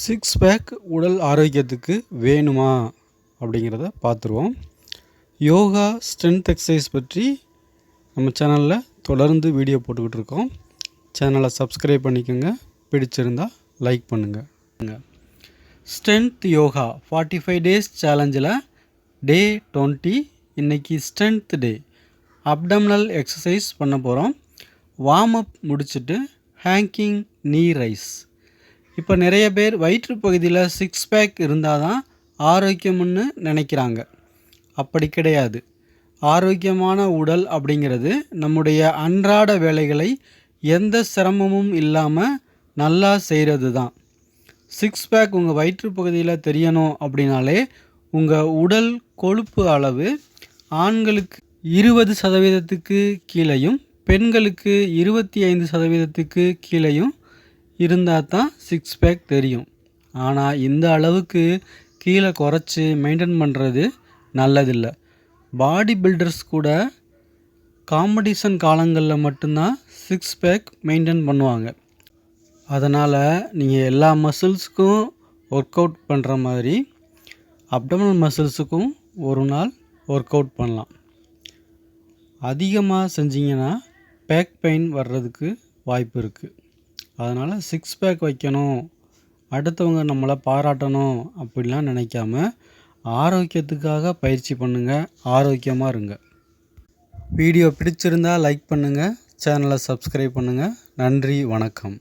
Six pack உடல் ஆரோக்கியத்துக்கு வேணுமா அப்படிங்கிறத பார்த்துருவோம். யோகா ஸ்ட்ரென்த் எக்ஸசைஸ் பற்றி நம்ம சேனலில் தொடர்ந்து வீடியோ போட்டுக்கிட்டு இருக்கோம். சேனலை சப்ஸ்கிரைப் பண்ணிக்கோங்க. பிடிச்சிருந்தா லைக் பண்ணுங்கள் strength yoga forty five days சேலஞ்சில் day twenty இன்றைக்கி ஸ்ட்ரென்த் டே. அப்டம்னல் எக்ஸசைஸ் பண்ண போகிறோம் வார்ம் அப் முடிச்சுட்டு ஹேங்கிங் நீ ரைஸ் இப்போ நிறைய பேர் வயிற்று பகுதியில் சிக்ஸ் பேக் இருந்தால் தான் ஆரோக்கியம்னு நினைக்கிறாங்க. அப்படி கிடையாது. ஆரோக்கியமான உடல் அப்படிங்கிறது நம்முடைய அன்றாட வேலைகளை எந்த சிரமமும் இல்லாமல் நல்லா செய்கிறது தான் சிக்ஸ் பேக் உங்கள் வயிற்று பகுதியில் தெரியணும் அப்படின்னாலே உங்கள் உடல் கொழுப்பு அளவு ஆண்களுக்கு இருபது சதவீதத்துக்கு கீழேயும் பெண்களுக்கு இருபத்தி ஐந்து சதவீதத்துக்கு கீழேயும் இருந்தால் தான் சிக்ஸ் பேக் தெரியும். ஆனால் இந்த அளவுக்கு கீழே குறைச்சி மெயின்டைன் பண்ணுறது நல்லதில்லை. பாடி பில்டர்ஸ் கூட காம்படிஷன் காலங்களில் மட்டும்தான் சிக்ஸ் பேக் மெயின்டைன் பண்ணுவாங்க. அதனால் நீங்கள் எல்லா மசில்ஸுக்கும் ஒர்க் அவுட் பண்ணுற மாதிரி அப்டமல் மசில்ஸுக்கும் ஒரு நாள் ஒர்க் அவுட் பண்ணலாம். அதிகமாக செஞ்சிங்கன்னா பேக் பெயின் வர்றதுக்கு வாய்ப்பு இருக்குது அதனால் சிக்ஸ் பேக் வைக்கணும். அடுத்தவங்க நம்மளை பாராட்டணும் அப்படிலாம் நினைக்காம ஆரோக்கியத்துக்காக பயிற்சி பண்ணுங்கள் ஆரோக்கியமாக இருங்க. வீடியோ பிடிச்சிருந்தால் லைக் பண்ணுங்கள் சேனலை சப்ஸ்கிரைப் பண்ணுங்கள் நன்றி வணக்கம்.